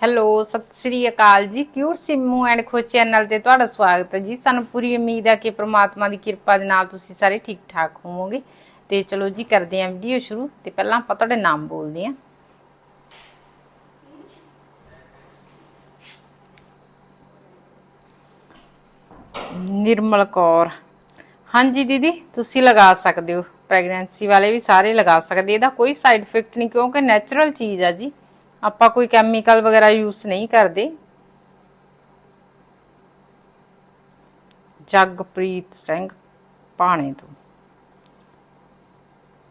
Hello, ਸਤਿ ਸ੍ਰੀ ਅਕਾਲ ਜੀ। Cute Simmu and Khush channel ਤੇ ਤੁਹਾਡਾ ਸਵਾਗਤ ਹੈ ਜੀ? ਸਾਨੂੰ ਪੂਰੀ ਉਮੀਦ ਹੈ ਕਿ ਪ੍ਰਮਾਤਮਾ ਦੀ ਕਿਰਪਾ ਦੇ ਨਾਲ ਤੁਸੀਂ ਸਾਰੇ ਠੀਕ ਠਾਕ ਹੋਵੋਗੇ। ਤੇ ਚਲੋ ਜੀ, ਕਰਦੇ ਹਾਂ ਵੀਡੀਓ ਸ਼ੁਰੂ। ਤੇ ਪਹਿਲਾਂ ਆਪਾਂ ਤੁਹਾਡੇ ਨਾਮ ਬੋਲਦੇ ਹਾਂ। ਨਿਰਮਲ ਕੌਰ। ਹਾਂਜੀ ਦੀਦੀ, ਤੁਸੀਂ ਲਗਾ ਸਕਦੇ ਹੋ। ਪ੍ਰੈਗਨੈਂਸੀ ਵਾਲੇ ਵੀ ਸਾਰੇ ਲਗਾ ਸਕਦੇ। ਇਹਦਾ ਕੋਈ ਸਾਈਡ ਇਫੈਕਟ ਨਹੀਂ, ਕਿਉਂਕਿ ਨੈਚੁਰਲ ਚੀਜ਼ ਆ ਜੀ। ਆਪਾਂ ਕੋਈ ਕੈਮੀਕਲ ਵਗੈਰਾ ਯੂਜ਼ ਨਹੀਂ ਕਰਦੇ। ਜਗਪ੍ਰੀਤ ਸਿੰਘ ਪਾਣੇ ਤੋਂ।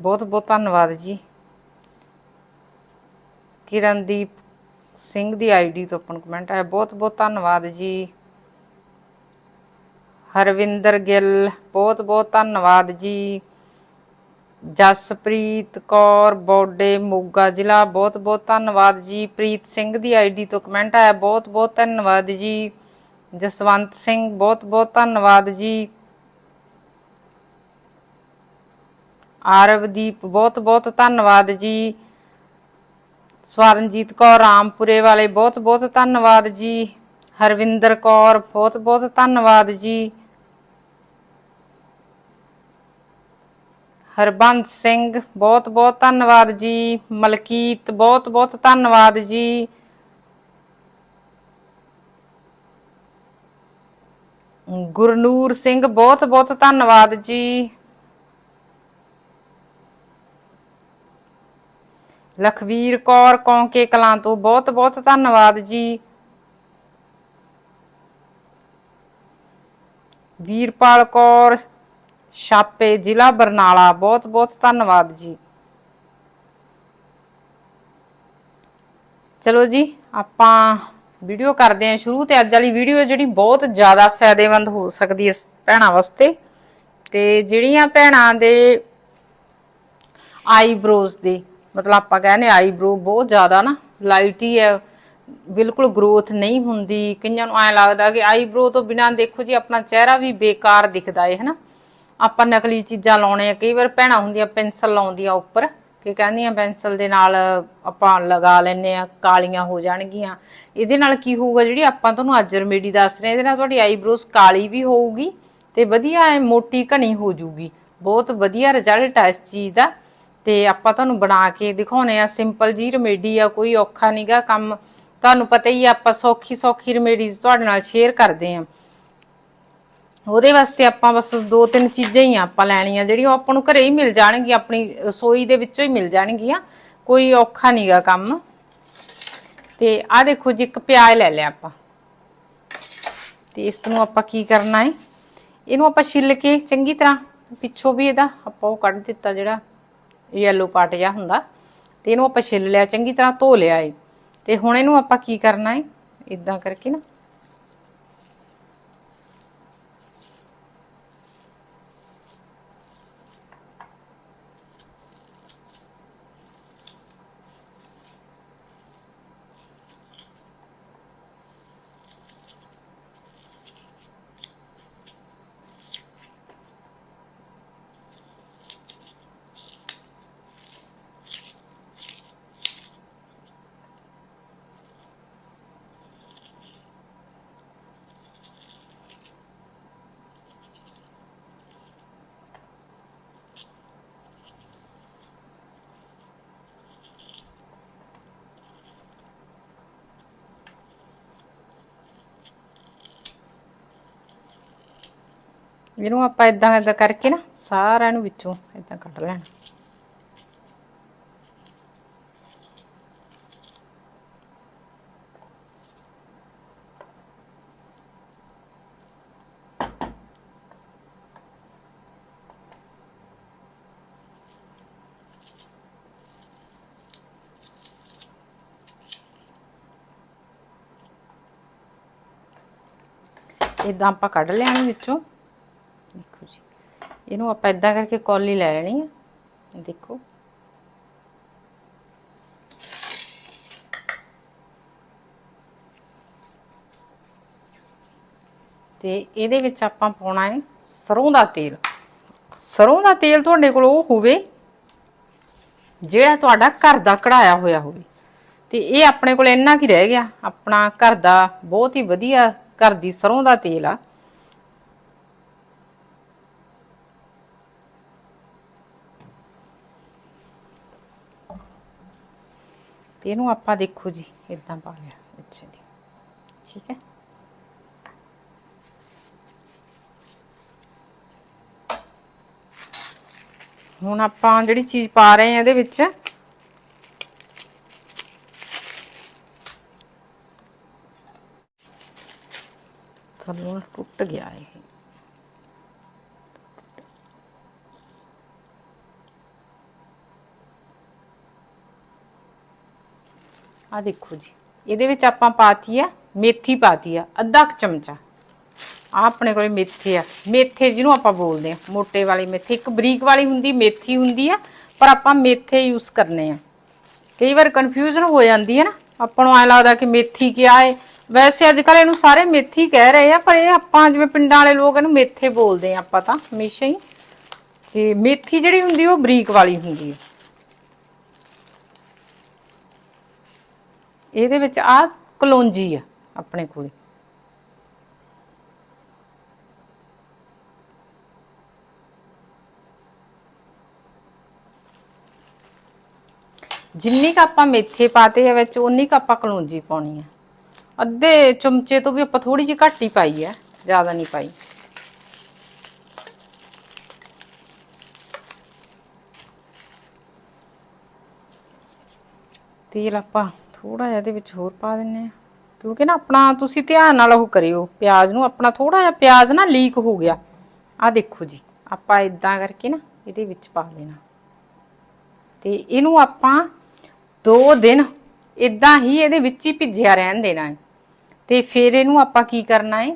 ਬਹੁਤ ਬਹੁਤ ਧੰਨਵਾਦ ਜੀ। ਕਿਰਨਦੀਪ ਸਿੰਘ ਦੀ ਆਈਡੀ ਤੋਂ ਆਪਾਂ ਨੂੰ ਕਮੈਂਟ ਆਇਆ। ਬਹੁਤ ਬਹੁਤ ਧੰਨਵਾਦ ਜੀ। ਹਰਵਿੰਦਰ ਗਿੱਲ, ਬਹੁਤ ਬਹੁਤ ਧੰਨਵਾਦ ਜੀ। ਜਸਪ੍ਰੀਤ ਕੌਰ, ਬੋਡੇ, ਮੋਗਾ ਜ਼ਿਲ੍ਹਾ। ਬਹੁਤ ਬਹੁਤ ਧੰਨਵਾਦ ਜੀ। ਪ੍ਰੀਤ ਸਿੰਘ ਦੀ ਆਈਡੀ ਤੋਂ ਕਮੈਂਟ ਆਇਆ। ਬਹੁਤ ਬਹੁਤ ਧੰਨਵਾਦ ਜੀ। ਜਸਵੰਤ ਸਿੰਘ, ਬਹੁਤ ਬਹੁਤ ਧੰਨਵਾਦ ਜੀ। ਆਰਵਦੀਪ, ਬਹੁਤ ਬਹੁਤ ਧੰਨਵਾਦ ਜੀ। ਸਵਰਨਜੀਤ ਕੌਰ, ਰਾਮਪੁਰੇ ਵਾਲੇ, ਬਹੁਤ ਬਹੁਤ ਧੰਨਵਾਦ ਜੀ। ਹਰਵਿੰਦਰ ਕੌਰ, ਬਹੁਤ ਬਹੁਤ ਧੰਨਵਾਦ ਜੀ। ਹਰਬੰਸ ਸਿੰਘ, ਬਹੁਤ ਬਹੁਤ ਧੰਨਵਾਦ ਜੀ। ਮਲਕੀਤ, ਬਹੁਤ ਬਹੁਤ ਧੰਨਵਾਦ ਜੀ। ਗੁਰਨੂਰ ਸਿੰਘ, ਬਹੁਤ ਬਹੁਤ ਧੰਨਵਾਦ ਜੀ। ਲਖਵੀਰ ਕੌਰ ਕੌਂਕੇ ਕਲਾਂ ਤੋਂ ਬਹੁਤ ਬਹੁਤ ਧੰਨਵਾਦ ਜੀ। ਵੀਰਪਾਲ ਕੌਰ ਛਾਪੇ ਜ਼ਿਲ੍ਹਾ ਬਰਨਾਲਾ। ਬਹੁਤ ਬਹੁਤ ਧੰਨਵਾਦ ਜੀ। ਚਲੋ ਜੀ, ਆਪਾਂ ਵੀਡੀਓ ਕਰਦੇ ਹਾਂ ਸ਼ੁਰੂ ਤੇ ਅੱਜ ਵਾਲੀ ਵੀਡੀਓ ਜਿਹੜੀ ਬਹੁਤ ਜ਼ਿਆਦਾ ਫਾਇਦੇਮੰਦ ਹੋ ਸਕਦੀ ਹੈ ਭੈਣਾਂ ਵਾਸਤੇ। ਤੇ ਜਿਹੜੀਆਂ ਭੈਣਾਂ ਦੇ ਆਈਬ੍ਰੋਜ਼ ਦੇ, ਮਤਲਬ ਆਪਾਂ ਕਹਿੰਦੇ ਆਈਬ੍ਰੋ ਬਹੁਤ ਜ਼ਿਆਦਾ ਨਾ, ਲਾਈਟ ਹੀ ਹੈ, ਬਿਲਕੁਲ ਗਰੋਥ ਨਹੀਂ ਹੁੰਦੀ। ਕਈਆਂ ਨੂੰ ਐ ਲੱਗਦਾ ਕਿ ਆਈਬ੍ਰੋ ਤੋਂ ਬਿਨਾਂ ਦੇਖੋ ਜੀ, ਆਪਣਾ ਚਿਹਰਾ ਵੀ ਬੇਕਾਰ ਦਿਖਦਾ ਹੈ ਹਨਾ ਆਪਾਂ ਨਕਲੀ ਚੀਜ਼ਾਂ ਲਾਉਣੇ ਆ, ਕਈ ਵਾਰ ਭੈਣਾਂ ਹੁੰਦੀਆਂ ਪੈਨਸਲ ਲਾਉਂਦੀਆਂ ਉੱਪਰ, ਕਿ ਕਹਿੰਦੀਆਂ ਪੈਨਸਲ ਦੇ ਨਾਲ ਆਪਾਂ ਲਗਾ ਲੈਨੇ ਆ, ਕਾਲੀਆਂ ਹੋ ਜਾਣਗੀਆਂ। ਇਹਦੇ ਨਾਲ ਕੀ ਹੋਊਗਾ ਜਿਹੜੀ ਆਪਾਂ ਤੁਹਾਨੂੰ ਅੱਜ ਰਮੇਡੀ ਦੱਸ ਰਹੇ ਇਹਦੇ ਨਾਲ ਤੁਹਾਡੀ ਆਈਬ੍ਰੋਸ ਕਾਲੀ ਵੀ ਹੋਊਗੀ ਤੇ ਵਧੀਆ ਐ ਮੋਟੀ ਘਣੀ ਹੋ ਜੂਗੀ ਬਹੁਤ ਵਧੀਆ ਰਿਜ਼ਲਟ ਆ ਇਸ ਚੀਜ਼ ਦਾ। ਤੇ ਆਪਾਂ ਤੁਹਾਨੂੰ ਬਣਾ ਕੇ ਦਿਖਾਉਨੇ ਆ ਸਿੰਪਲ ਜੀ ਰਮੇਡੀ ਆ, ਕੋਈ ਔਖਾ ਨਹੀਂਗਾ ਕੰਮ। ਤੁਹਾਨੂੰ ਪਤਾ ਹੀ ਆ, ਆਪਾਂ ਸੌਖੀ ਸੌਖੀ ਰਮੇਡੀਜ਼ ਤੁਹਾਡੇ ਨਾਲ ਸ਼ੇਅਰ ਕਰਦੇ ਆ। ਉਹਦੇ ਵਾਸਤੇ ਆਪਾਂ ਬਸ ਦੋ ਤਿੰਨ ਚੀਜ਼ਾਂ ਹੀ ਆਪਾਂ ਲੈਣੀਆਂ ਜਿਹੜੀਆਂ ਉਹ ਆਪਾਂ ਨੂੰ ਘਰੇ ਹੀ ਮਿਲ ਜਾਣਗੀਆਂ, ਆਪਣੀ ਰਸੋਈ ਦੇ ਵਿੱਚੋਂ ਹੀ ਮਿਲ ਜਾਣਗੀਆਂ। ਕੋਈ ਔਖਾ ਨਹੀਂਗਾ ਕੰਮ। ਤੇ ਆਹ ਦੇਖੋ ਜੀ, ਇੱਕ ਪਿਆਜ਼ ਲੈ ਲਿਆ ਆਪਾਂ। ਤੇ ਇਸ ਨੂੰ ਆਪਾਂ ਕੀ ਕਰਨਾ ਹੈ ਇਹਨੂੰ ਆਪਾਂ ਛਿੱਲ ਕੇ ਚੰਗੀ ਤਰ੍ਹਾਂ ਪਿੱਛੋਂ ਵੀ ਇਹਦਾ ਆਪਾਂ ਉਹ ਕੱਢ ਦਿੱਤਾ ਜਿਹੜਾ ਯੈਲੋ ਪਾਰਟ ਜਿਹਾ ਹੁੰਦਾ। ਤੇ ਇਹਨੂੰ ਆਪਾਂ ਛਿੱਲ ਲਿਆ, ਚੰਗੀ ਤਰ੍ਹਾਂ ਧੋ ਲਿਆ ਏ। ਤੇ ਹੁਣ ਇਹਨੂੰ ਆਪਾਂ ਕੀ ਕਰਨਾ ਹੈ ਇਦਾਂ ਕਰਕੇ ਨਾ ਇਹਨੂੰ ਆਪਾਂ ਇਦਾਂ ਇਦਾਂ ਕਰਕੇ ਨਾ ਸਾਰਿਆਂ ਨੂੰ ਵਿੱਚੋਂ ਇਦਾਂ ਕੱਢ ਲੈਣਾ। ਇਦਾਂ ਆਪਾਂ ਕੱਢ ਲਿਆ ਵਿੱਚੋਂ। ਦੇਖੋ ਜੀ। ਇਹਨੂੰ ਆਪਾਂ ਇਦਾਂ ਕਰਕੇ ਕੌਲੀ ਲੈ ਲੈਣੀ ਆ। ਦੇਖੋ। ਤੇ ਇਹਦੇ ਵਿੱਚ ਆਪਾਂ ਪਾਉਣਾ ਹੈ ਸਰੋਂ ਦਾ ਤੇਲ। ਸਰੋਂ ਦਾ ਤੇਲ ਤੁਹਾਡੇ ਕੋਲ ਉਹ ਹੋਵੇ ਜਿਹੜਾ ਤੁਹਾਡਾ ਘਰ ਦਾ ਕਢਾਇਆ ਹੋਇਆ ਹੋਵੇ। ਤੇ ਇਹ ਆਪਣੇ ਕੋਲ ਇੰਨਾ ਕੀ ਰਹਿ ਗਿਆ? ਆਪਣਾ ਘਰ ਦਾ ਬਹੁਤ ਹੀ ਵਧੀਆ ਘਰ ਦੀ ਸਰੋਂ ਦਾ ਤੇਲ ਆ। ਤੇ ਇਹਨੂੰ ਆਪਾਂ ਦੇਖੋ ਜੀ ਇਦਾਂ ਪਾ ਲਿਆ, ਅੱਛਾ ਜੀ। ਠੀਕ ਹੈ? ਹੁਣ ਆਪਾਂ ਜਿਹੜੀ ਚੀਜ਼ ਪਾ ਰਹੇ ਹਾਂ ਇਹਦੇ ਵਿੱਚ, ਥੱਲੋਂ ਟੁੱਟ ਗਿਆ ਇਹ। ਆ ਦੇਖੋ ਜੀ, ਇਹਦੇ ਵਿੱਚ ਆਪਾਂ ਪਾਤੀ ਆ ਮੇਥੀ ਪਾਤੀ ਆ, ਅੱਧਾ ਕੁ ਚਮਚਾ। ਆ ਆਪਣੇ ਕੋਲੇ ਮੇਥੇ ਆ। ਮੇਥੇ ਜਿਹਨੂੰ ਆਪਾਂ ਬੋਲਦੇ ਆ, ਮੋਟੇ ਵਾਲੀ ਮੇਥੇ। ਇੱਕ ਬਰੀਕ ਵਾਲੀ ਹੁੰਦੀ, ਮੇਥੀ ਹੁੰਦੀ ਆ, ਪਰ ਆਪਾਂ ਮੇਥੇ ਯੂਜ਼ ਕਰਨੇ ਆ। ਕਈ ਵਾਰ ਕਨਫਿਊਜ਼ਨ ਹੋ ਜਾਂਦੀ ਹੈ ਨਾ, ਆਪਾਂ ਨੂੰ ਐ ਲੱਗਦਾ ਕਿ ਮੇਥੀ ਕੀ ਹੈ ਵੈਸੇ ਅੱਜ ਕੱਲ ਇਹਨੂੰ ਸਾਰੇ ਮੇਥੀ ਕਹਿ ਰਹੇ ਆ, ਪਰ ਇਹ ਆਪਾਂ ਜਿਵੇਂ ਪਿੰਡਾਂ ਵਾਲੇ ਲੋਕ ਇਹਨੂੰ ਮੇਥੇ ਬੋਲਦੇ ਆ ਆਪਾਂ ਤਾਂ, ਹਮੇਸ਼ਾ ਹੀ। ਤੇ ਮੇਥੀ ਜਿਹੜੀ ਹੁੰਦੀ, ਉਹ ਬਰੀਕ ਵਾਲੀ ਹੁੰਦੀ ਹੈ ਇਹਦੇ ਵਿੱਚ ਆ ਕਲੋਂਜੀ ਆ ਆਪਣੇ ਕੋਲੇ। ਜਿੰਨੀ ਕ ਆਪਾਂ ਮੇਥੇ ਪਾਤੇ ਆ ਵਿੱਚ ਉਨੀ ਕ ਆਪਾਂ ਕਲੌਂਜੀ ਪਾਉਣੀ ਆ। ਅੱਧੇ ਚਮਚੇ ਤੋਂ ਵੀ ਆਪਾਂ ਥੋੜੀ ਜਿਹੀ ਘੱਟ ਹੀ ਪਾਈ ਆ, ਜ਼ਿਆਦਾ ਨਹੀਂ ਪਾਈ। ਤੇਲ ਆਪਾਂ ਥੋੜਾ ਜਿਹਾ ਇਹਦੇ ਵਿੱਚ ਹੋਰ ਪਾ ਦਿੰਨੇ ਆ ਕਿਉਂਕਿ ਨਾ ਆਪਣਾ ਤੁਸੀਂ ਧਿਆਨ ਨਾਲ ਉਹ ਕਰਿਓ, ਪਿਆਜ਼ ਨੂੰ ਆਪਣਾ ਥੋੜਾ ਜਿਹਾ ਪਿਆਜ਼ ਨਾ ਲੀਕ ਹੋ ਗਿਆ। ਆ ਦੇਖੋ ਜੀ, ਆਪਾਂ ਇਦਾਂ ਕਰਕੇ ਨਾ ਇਹਦੇ ਵਿੱਚ ਪਾ ਦੇਣਾ। ਤੇ ਇਹਨੂੰ ਆਪਾਂ 2 ਦਿਨ ਇਦਾਂ ਹੀ ਇਹਦੇ ਵਿੱਚ ਹੀ ਭਿੱਜਿਆ ਰਹਿਣ ਦੇਣਾ ਹੈ। ਤੇ ਫਿਰ ਇਹਨੂੰ ਆਪਾਂ ਕੀ ਕਰਨਾ ਹੈ?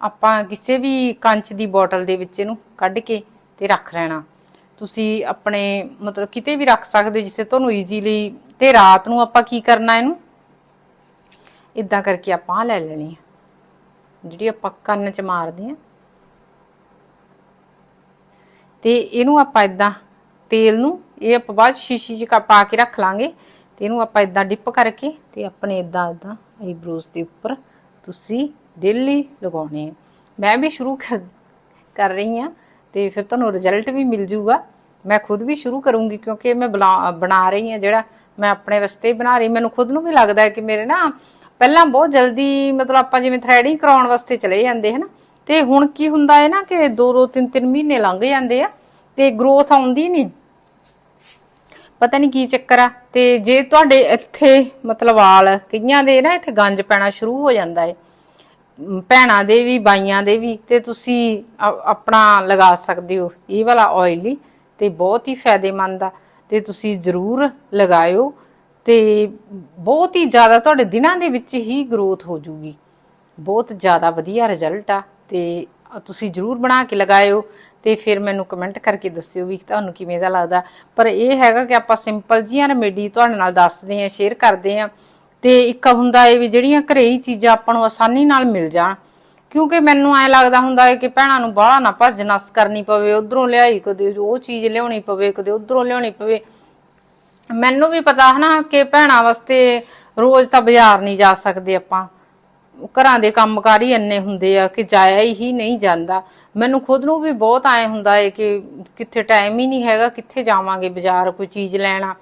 ਆਪਾਂ ਕਿਸੇ ਵੀ ਕੰਚ ਦੀ ਬੋਟਲ ਦੇ ਵਿੱਚ ਇਹਨੂੰ ਕੱਢ ਕੇ ਤੇ ਰੱਖ ਲੈਣਾ। ਤੁਸੀਂ ਆਪਣੇ, ਮਤਲਬ ਕਿਤੇ ਵੀ ਰੱਖ ਸਕਦੇ ਹੋ, ਜਿੱਥੇ ਤੁਹਾਨੂੰ ਈਜ਼ੀਲੀ ਤੇ ਰਾਤ ਨੂੰ ਆਪਾਂ ਕੀ ਕਰਨਾ ਇਹਨੂੰ? ਇਦਾਂ ਕਰਕੇ ਆਪਾਂ ਲੈ ਲੈਣੀ ਹੈ ਜਿਹੜੀ ਆਪਾਂ ਕੰਨ 'ਚ ਮਾਰਦੇ ਆ। ਤੇ ਇਹਨੂੰ ਆਪਾਂ ਇਦਾਂ ਤੇਲ ਨੂੰ, ਇਹ ਆਪਾਂ ਬਾਅਦ 'ਚ ਸ਼ੀਸ਼ੀ 'ਚ ਪਾ ਕੇ ਰੱਖ ਲਾਂਗੇ। ਤੇ ਇਹਨੂੰ ਆਪਾਂ ਇਦਾਂ ਡਿਪ ਕਰਕੇ ਤੇ ਆਪਣੇ ਇਦਾਂ ਇਦਾਂ ਆਈਬ੍ਰੋਜ਼ ਦੇ ਉੱਪਰ ਤੁਸੀਂ ਡੇਲੀ ਲਗਾਉਣੇ ਆ। ਮੈਂ ਵੀ ਸ਼ੁਰੂ ਕਰ ਕਰ ਰਹੀ ਆ। ਤੇ ਫਿਰ ਤੁਹਾਨੂੰ ਰਿਜ਼ਲਟ ਵੀ ਮਿਲ ਜੂਗਾ। ਮੈਂ ਖੁਦ ਵੀ ਸ਼ੁਰੂ ਕਰੂੰਗੀ ਕਿਉਂਕਿ ਮੈਂ ਬਣਾ ਰਹੀ ਆ ਜਿਹੜਾ ਮੈਂ ਆਪਣੇ ਵਾਸਤੇ ਬਣਾ ਰਹੀ ਮੈਨੂੰ ਖੁਦ ਨੂੰ ਵੀ ਲੱਗਦਾ ਹੈ ਕਿ ਮੇਰੇ ਨਾ ਪਹਿਲਾਂ ਬਹੁਤ ਜਲਦੀ ਮਤਲਬ ਆਪਾਂ ਜਿਵੇਂ ਥ੍ਰੈਡਿੰਗ ਕਰਾਉਣ ਵਾਸਤੇ ਚਲੇ ਜਾਂਦੇ ਹਨ, ਤੇ ਹੁਣ ਕੀ ਹੁੰਦਾ ਹੈ ਨਾ ਕਿ 2 2 3 3 ਮਹੀਨੇ ਲੰਘ ਜਾਂਦੇ ਆ ਤੇ ਗਰੋਥ ਆਉਂਦੀ ਨਹੀਂ। ਪਤਾ ਨਹੀਂ ਕੀ ਚੱਕਰ ਆ। ਤੇ ਜੇ ਤੁਹਾਡੇ ਇੱਥੇ ਮਤਲਬ ਵਾਲ ਕਈਆਂ ਦੇ ਨਾ ਇੱਥੇ ਗੰਜ ਪੈਣਾ ਸ਼ੁਰੂ ਹੋ ਜਾਂਦਾ ਹੈ। ਭੈਣਾਂ ਦੇ ਵੀ, ਬਾਈਆਂ ਦੇ ਵੀ, ਤੇ ਤੁਸੀਂ ਆ- ਆਪਣਾ ਲਗਾ ਸਕਦੇ ਹੋ। ਇਹ ਵਾਲਾ ਆਇਲੀ ਤੇ ਬਹੁਤ ਹੀ ਫਾਇਦੇਮੰਦ ਆ। ਤੇ ਤੁਸੀਂ ਜ਼ਰੂਰ ਲਗਾਇਓ ਤੇ ਬਹੁਤ ਹੀ ਜ਼ਿਆਦਾ ਤੁਹਾਡੇ ਦਿਨਾਂ ਦੇ ਵਿੱਚ ਹੀ ਗਰੋਥ ਹੋ ਜੂਗੀ। ਬਹੁਤ ਜ਼ਿਆਦਾ ਵਧੀਆ ਰਿਜ਼ਲਟ ਆ ਤੇ ਤੁਸੀਂ ਜਰੂਰ ਬਣਾ ਕੇ ਲਗਾਇਓ ਤੇ ਫਿਰ ਮੈਨੂੰ ਕਮੈਂਟ ਕਰਕੇ ਦੱਸਿਓ ਵੀ ਤੁਹਾਨੂੰ ਕਿਵੇਂ ਦਾ ਲੱਗਦਾ। ਪਰ ਇਹ ਹੈਗਾ ਕਿ ਆਪਾਂ ਸਿੰਪਲ ਜੀਆਂ ਰੈਮੇਡੀ ਤੁਹਾਡੇ ਨਾਲ ਦੱਸਦੇ ਆਂ ਸ਼ੇਅਰ ਕਰਦੇ ਆਂ ਤੇ ਇੱਕ ਹੁੰਦਾ ਇਹ ਵੀ ਜਿਹੜੀਆਂ ਘਰੇ ਹੀ ਚੀਜ਼ਾਂ ਆਪਾਂ ਨੂੰ ਆਸਾਨੀ ਨਾਲ ਮਿਲ ਜਾਣ। ਕਿਉਂਕਿ ਮੈਨੂੰ ਐ ਲੱਗਦਾ ਹੁੰਦਾ ਹੈ ਕਿ ਭੈਣਾਂ ਨੂੰ ਬਾਹਲਾ ਨਾ ਭੱਜ ਨਸ ਕਰਨੀ ਪਵੇ, ਉਧਰੋਂ ਲਿਆਈ ਕਦੇ ਉਹ ਚੀਜ਼ ਲਿਆਉਣੀ ਪਵੇ, ਕਦੇ ਉਧਰੋਂ ਲਿਆਉਣੀ ਪਵੇ। ਮੈਨੂੰ ਵੀ ਪਤਾ ਹਨਾ ਕਿ ਭੈਣਾਂ ਵਾਸਤੇ ਰੋਜ਼ ਤਾਂ ਬਾਜ਼ਾਰ ਨਹੀਂ ਜਾ ਸਕਦੇ ਆਪਾਂ। ਘਰਾਂ ਦੇ ਕੰਮਕਾਰ ਹੀ ਇੰਨੇ ਹੁੰਦੇ ਆ ਕਿ ਜਾਇਆ ਹੀ ਨਹੀਂ ਜਾਂਦਾ। ਮੈਨੂੰ ਖੁਦ ਨੂੰ ਵੀ ਬਹੁਤ ਆਏ ਹੁੰਦਾ ਹੈ ਕਿ ਕਿੱਥੇ ਟਾਈਮ ਹੀ ਨਹੀਂ ਹੈਗਾ, ਕਿੱਥੇ ਜਾਵਾਂਗੇ ਬਾਜ਼ਾਰ ਕੋਈ ਚੀਜ਼ ਲੈਣਾ।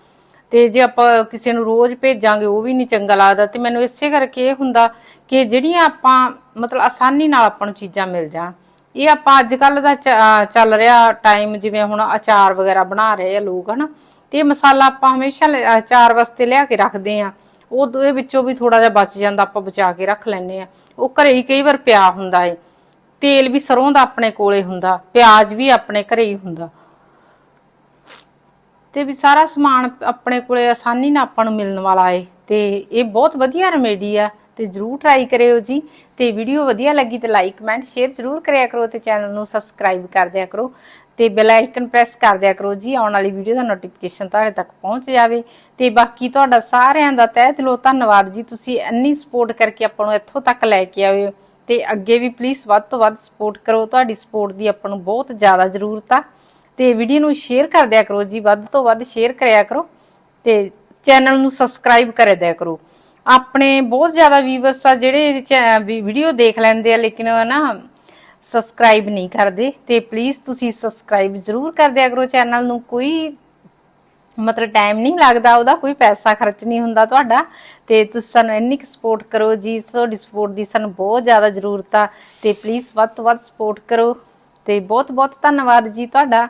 ਤੇ ਜੇ ਆਪਾਂ ਕਿਸੇ ਨੂੰ ਰੋਜ਼ ਭੇਜਾਂਗੇ, ਉਹ ਵੀ ਨਹੀਂ ਚੰਗਾ ਲੱਗਦਾ। ਤੇ ਮੈਨੂੰ ਇਸੇ ਕਰਕੇ ਇਹ ਹੁੰਦਾ ਕਿ ਜਿਹੜੀਆਂ ਆਪਾਂ, ਮਤਲਬ ਆਸਾਨੀ ਨਾਲ ਆਪਾਂ ਨੂੰ ਚੀਜ਼ਾਂ ਮਿਲ ਜਾਣ। ਇਹ ਆਪਾਂ ਅੱਜ ਕੱਲ ਦਾ ਚੱਲ ਰਿਹਾ ਟਾਈਮ ਜਿਵੇਂ ਹੁਣ ਅਚਾਰ ਵਗੈਰਾ ਬਣਾ ਰਹੇ ਆ ਲੋਕ, ਹਨਾ। ਤੇ ਇਹ ਮਸਾਲਾ ਆਪਾਂ ਹਮੇਸ਼ਾ ਲ- ਅਚਾਰ ਵਾਸਤੇ ਲਿਆ ਕੇ ਰੱਖਦੇ ਆ। ਉਹਦੇ ਵਿੱਚੋਂ ਵੀ ਥੋੜਾ ਜਿਹਾ ਬਚ ਜਾਂਦਾ, ਆਪਾਂ ਬਚਾ ਕੇ ਰੱਖ ਲੈਂਦੇ ਆ। ਉਹ ਘਰੇ ਹੀ ਕਈ ਵਾਰ ਪਿਆ ਹੁੰਦਾ ਏ। ਤੇਲ ਵੀ ਸਰੋਂ ਦਾ ਆਪਣੇ ਕੋਲੇ ਹੁੰਦਾ, ਪਿਆਜ਼ ਵੀ ਆਪਣੇ ਘਰੇ ਹੀ ਹੁੰਦਾ। ਤੇ ਵੀ ਸਾਰਾ ਸਮਾਨ ਆਪਣੇ ਕੋਲੇ ਆਸਾਨੀ ਨਾਲ ਆਪਾਂ ਨੂੰ ਮਿਲਣ ਵਾਲਾ ਏ। ਤੇ ਇਹ ਬਹੁਤ ਵਧੀਆ ਰੈਮੇਡੀ ਆ ਤੇ ਜਰੂਰ ਟਰਾਈ ਕਰਿਓ ਜੀ। ਤੇ ਵੀਡੀਓ ਵਧੀਆ ਲੱਗੀ ਤੇ ਲਾਈਕ ਕਮੈਂਟ ਸ਼ੇਅਰ ਜਰੂਰ ਕਰਿਆ ਕਰੋ ਤੇ ਚੈਨਲ ਨੂੰ ਸਬਸਕ੍ਰਾਈਬ ਕਰ ਦਿਆ ਕਰੋ। ਤੇ ਬੈਲ ਆਈਕਨ ਪ੍ਰੈਸ ਕਰ ਦਿਆ ਕਰੋ ਜੀ, ਆਉਣ ਵਾਲੀ ਵੀਡੀਓ ਦਾ ਨੋਟੀਫਿਕੇਸ਼ਨ ਤੁਹਾਡੇ ਤੱਕ ਪਹੁੰਚ ਜਾਵੇ। ਤੇ ਬਾਕੀ ਤੁਹਾਡਾ ਸਾਰਿਆਂ ਦਾ ਤਹਿ ਦਿਲੋਂ ਧੰਨਵਾਦ ਜੀ। ਤੁਸੀਂ ਇੰਨੀ ਸਪੋਰਟ ਕਰਕੇ ਆਪਾਂ ਨੂੰ ਇੱਥੋਂ ਤੱਕ ਲੈ ਕੇ ਆਏ ਹੋ। ਤੇ ਅੱਗੇ ਵੀ ਪਲੀਜ਼ ਵੱਧ ਤੋਂ ਵੱਧ ਸਪੋਰਟ ਕਰੋ। ਤੁਹਾਡੀ ਸਪੋਰਟ ਦੀ ਆਪਾਂ ਨੂੰ ਬਹੁਤ ਜ਼ਿਆਦਾ ਜ਼ਰੂਰਤ ਆ। ਤੇ ਵੀਡੀਓ ਨੂੰ ਸ਼ੇਅਰ ਕਰ ਦਿਆ ਕਰੋ ਜੀ, ਵੱਧ ਤੋਂ ਵੱਧ ਸ਼ੇਅਰ ਕਰਿਆ ਕਰੋ ਤੇ ਚੈਨਲ ਨੂੰ ਸਬਸਕ੍ਰਾਈਬ ਕਰ ਦਿਆ ਕਰੋ। ਆਪਣੇ ਬਹੁਤ ਜ਼ਿਆਦਾ ਵੀਵਰਸ ਆ ਜਿਹੜੇ ਵੀਡੀਓ ਦੇਖ ਲੈਂਦੇ ਆ, ਲੇਕਿਨ ਨਾ ਸਬਸਕ੍ਰਾਈਬ ਨਹੀਂ ਕਰਦੇ। ਤੇ ਪਲੀਜ਼ ਤੁਸੀਂ ਸਬਸਕ੍ਰਾਈਬ ਜ਼ਰੂਰ ਕਰ ਦਿਆ ਕਰੋ ਚੈਨਲ ਨੂੰ। ਕੋਈ ਮਤਲਬ ਟਾਈਮ ਨਹੀਂ ਲੱਗਦਾ, ਉਹਦਾ ਕੋਈ ਪੈਸਾ ਖਰਚ ਨਹੀਂ ਹੁੰਦਾ ਤੁਹਾਡਾ। ਤੇ ਤੁਸੀਂ ਸਾਨੂੰ ਇੰਨੀ ਕੁ ਸਪੋਰਟ ਕਰੋ ਜੀ, ਤੁਹਾਡੀ ਸਪੋਰਟ ਦੀ ਸਾਨੂੰ ਬਹੁਤ ਜ਼ਿਆਦਾ ਜ਼ਰੂਰਤ ਆ। ਤੇ ਪਲੀਜ਼ ਵੱਧ ਤੋਂ ਵੱਧ ਸਪੋਰਟ ਕਰੋ। ਤੇ ਬਹੁਤ ਬਹੁਤ ਧੰਨਵਾਦ ਜੀ ਤੁਹਾਡਾ।